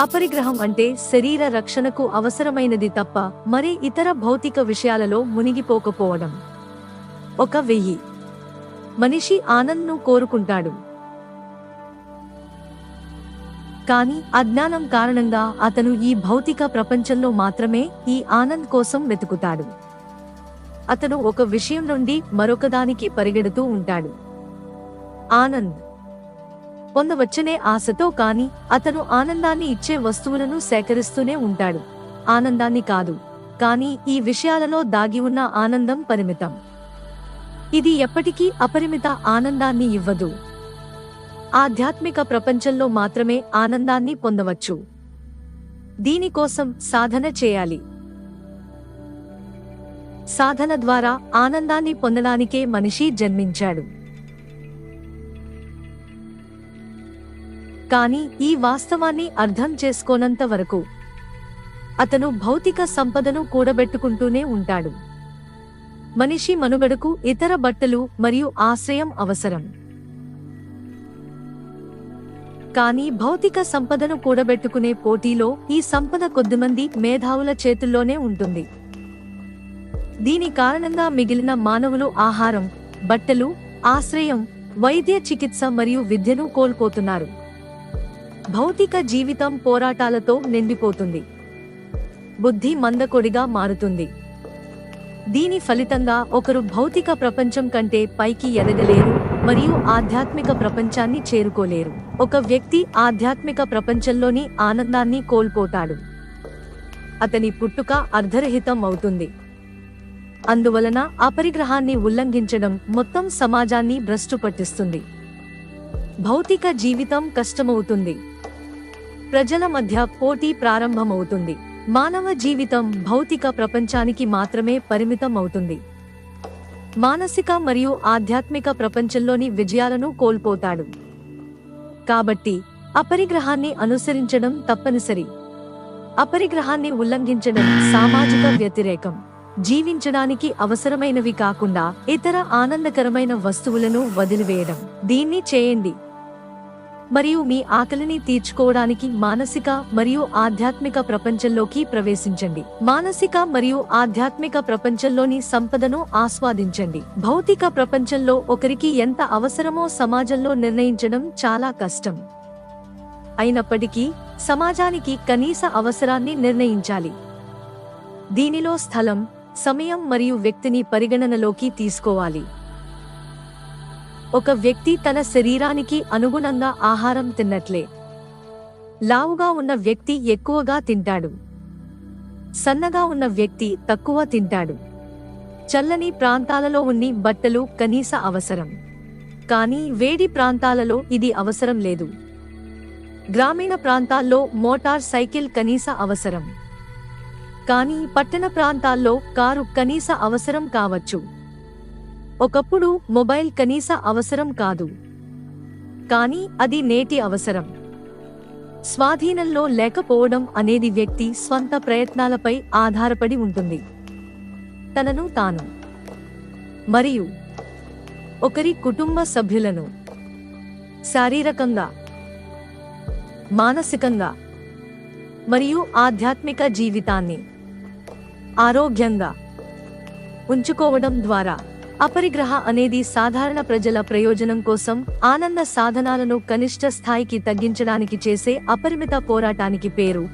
అపరిగ్రహం అంటే శరీర రక్షణకు అవసరమైనది తప్ప మరే ఇతర భౌతిక విషయాలలో మునిగిపోకపోవడం. ఒక వెయ్యి. మనిషి ఆనంద్ను కోరుకుంటాడు. కానీ అజ్ఞానం కారణంగా అతను ఈ భౌతిక ప్రపంచంలో మాత్రమే ఈ ఆనంద్ కోసం వెతుకుతాడు. అతను ఒక విషయం నుండి మరొకదానికి పరిగెడుతూ ఉంటాడు. ఆనంద్ పొందవచ్చనే ఆశతో కాని అతను ఆనందాన్ని ఇచ్చే వస్తువులను సేకరిస్తూనే ఉంటాడు. ఆనందాన్ని కాదు కాని ఈ విషయాలలో దాగి ఉన్న ఆనందం పరిమితం. ఇది ఎప్పటికీ అపరిమిత ఆనందాన్ని ఇవ్వదు. ఆధ్యాత్మిక ప్రపంచంలో మాత్రమే ఆనందాన్ని పొందవచ్చు. దీనికోసం సాధన చేయాలి. సాధన ద్వారా ఆనందాన్ని పొందడానికే మనిషి జన్మించాడు. కానీ ఈ వాస్తవాన్ని అర్థం చేసుకోనంత వరకు అతను భౌతిక సంపదను కూడబెట్టుకుంటూనే ఉంటాడు. మనిషి మనుగడకు ఇతర బట్టలు మరియు ఆశ్రయం అవసరం. కానీ భౌతిక సంపదను కూడబెట్టుకునే పోటీలో ఈ సంపద కొద్దిమంది మేధావుల చేతుల్లోనే ఉంటుంది. దీని కారణంగా మిగిలిన మానవులు ఆహారం బట్టలు ఆశ్రయం వైద్య చికిత్స మరియు విద్యను కోల్పోతున్నారు. భౌతిక జీవితం పోరాటాలతో నిండిపోతుంది. బుద్ధి మందకొడిగా మారుతుంది. దీని ఫలితంగా ఒకరు భౌతిక ప్రపంచం కంటే పైకి ఎదగలేరు మరియు ఆధ్యాత్మిక ప్రపంచాన్ని చేరుకోలేరు. ఒక వ్యక్తి ఆధ్యాత్మిక ప్రపంచంలోని ఆనందాన్ని కోల్పోతాడు. అతని పుట్టుక అర్ధరహితం అవుతుంది. అందువలన అపరిగ్రహాన్ని ఉల్లంఘించడం మొత్తం సమాజాన్ని భ్రష్టు పట్టిస్తుంది భౌతిక జీవితం కష్టమవుతుంది. ప్రజల మధ్య పోటీ ప్రారంభమవుతుంది. మానవ జీవితం భౌతిక ప్రపంచానికి మాత్రమే పరిమితం అవుతుంది మానసిక మరియు ఆధ్యాత్మిక ప్రపంచంలోని విజయాలను కోల్పోతాడు. కాబట్టి అపరిగ్రహాన్ని అనుసరించడం తప్పనిసరి. అపరిగ్రహాన్ని ఉల్లంఘించడం సామాజిక వ్యతిరేకం. జీవించడానికి అవసరమైనవి కాకుండా ఇతర ఆనందకరమైన వస్తువులను వదిలివేయడం. దీన్ని చేయండి. మరియు మీ ఆకలిని తీర్చుకోవడానికి మానసిక మరియు ఆధ్యాత్మిక ప్రపంచంలోకి ప్రవేశించండి. మానసిక మరియు ఆధ్యాత్మిక ప్రపంచంలోని సంపదను ఆస్వాదించండి. భౌతిక ప్రపంచంలో ఒకరికి ఎంత అవసరమో సమాజంలో నిర్ణయించడం చాలా కష్టం. అయినప్పటికీ సమాజానికి కనీస అవసరాన్ని నిర్ణయించాలి. దీనిలో స్థలం సమయం మరియు వ్యక్తిని పరిగణనలోకి తీసుకోవాలి. ఒక వ్యక్తి తన శరీరానికి అనుగుణంగా ఆహారం తిన్నట్లే. లావుగా ఉన్న వ్యక్తి ఎక్కువగా తింటాడు. సన్నగా ఉన్న వ్యక్తి తక్కువ తింటాడు. చల్లని ప్రాంతాలలో ఉన్ని బట్టలు కనీస అవసరం. కానీ వేడి ప్రాంతాలలో ఇది అవసరం లేదు. గ్రామీణ ప్రాంతాల్లో మోటార్ సైకిల్ కనీస అవసరం. కానీ పట్టణ ప్రాంతాల్లో కారు కనీస అవసరం కావచ్చు. ఒకప్పుడు మొబైల్ కనీస అవసరం కాదు. కానీ అది నేటి అవసరం. స్వాధీనంలో లేకపోవడం అనేది వ్యక్తి స్వంత ప్రయత్నాలపై ఆధారపడి ఉంటుంది. తనను తాను మరియు ఒకరి కుటుంబ సభ్యులను శారీరకంగా మానసికంగా మరియు ఆధ్యాత్మిక జీవితాన్ని ఆరోగ్యంగా ఉంచుకోవడం ద్వారా అపరిగ్రహ అనేది సాధారణ ప్రజల ప్రయోజనం కోసం ఆనంద సాధనాలను కనిష్ట స్థాయికి తగ్గించడానికి చేసే అపరిమిత పోరాటానికి పేరు.